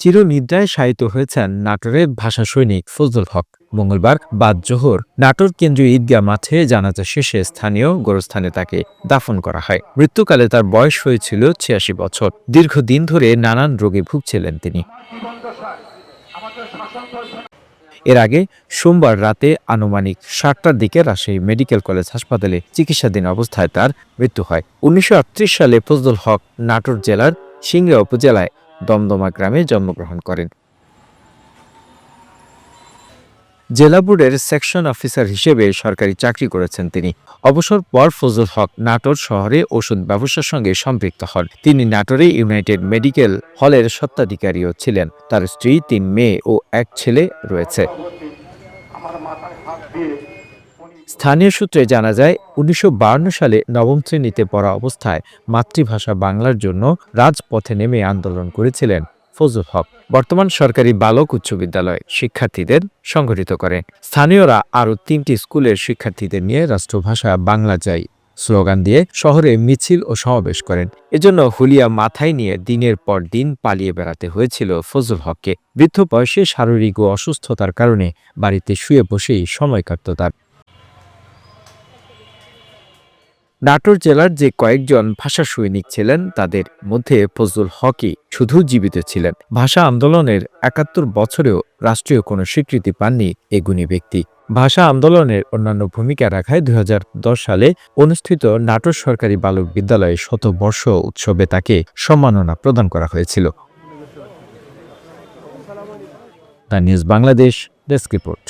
চিরনিদ্রায় শায়িত হয়েছেন নাটোরের ভাষা সৈনিক ফজলুল হক। মঙ্গলবার বাদ জোহর নাটোর কেন্দ্রীয় ঈদগাহ মাঠে জানাজা শেষে স্থানীয় গোরস্থানে তাকে দাফন করা হয়। মৃত্যুকালে তার বয়স হয়েছিল ছিয়াশি বছর। দীর্ঘদিন ধরে নানান রোগে ভুগছিলেন তিনি। এর আগে সোমবার রাতে আনুমানিক সাতটার দিকে রাজশাহী মেডিকেল কলেজ হাসপাতালে চিকিৎসাধীন অবস্থায় তার মৃত্যু হয়। উনিশশো আটত্রিশ সালে ফজলুল হক নাটোর জেলার সিংড়া উপজেলায় দমদমা গ্রামে জন্মগ্রহণ করেন। জেলা বোর্ডের সেকশন অফিসার হিসেবে সরকারি চাকরি করেছেন তিনি। অবসর পর ফজল হক নাটোর শহরে ওষুধ ব্যবসার সঙ্গে সম্পৃক্ত হন। তিনি নাটোরে ইউনাইটেড মেডিকেল হলের স্বত্বাধিকারীও ছিলেন। তার স্ত্রী, তিন মেয়ে ও এক ছেলে রয়েছে। স্থানীয় সূত্রে জানা যায়, উনিশশো সালে নবম শ্রেণীতে পড়া অবস্থায় মাতৃভাষা বাংলার জন্য রাজপথে নেমে আন্দোলন করেছিলেন ফজল হক। বর্তমান সরকারি বালক উচ্চ বিদ্যালয় শিক্ষার্থীদের সংগঠিত করেন স্থানীয়রা আরও তিনটি স্কুলের শিক্ষার্থীদের নিয়ে রাষ্ট্রভাষা বাংলা চাই স্লোগান দিয়ে শহরে মিছিল ও সমাবেশ করেন। এজন্য হুলিয়া মাথায় নিয়ে দিনের পর দিন পালিয়ে বেড়াতে হয়েছিল ফজল হককে। বৃদ্ধ বয়সে শারীরিক ও অসুস্থতার কারণে বাড়িতে শুয়ে বসেই সময় কাটত তার। নাটোর জেলার যে কয়েকজন ভাষা সৈনিক ছিলেন, তাদের মধ্যে ফজলুল হকই শুধু জীবিত ছিলেন। ভাষা আন্দোলনের একাত্তর বছরেও রাষ্ট্রীয় কোনো স্বীকৃতি পাননি এ গুণী ব্যক্তি। ভাষা আন্দোলনের অন্যান্য ভূমিকা রাখায় দু হাজার দশ সালে অনুষ্ঠিত নাটোর সরকারি বালক বিদ্যালয়ে শতবর্ষ উৎসবে তাকে সম্মাননা প্রদান করা হয়েছিল। The News Bangladesh desk report.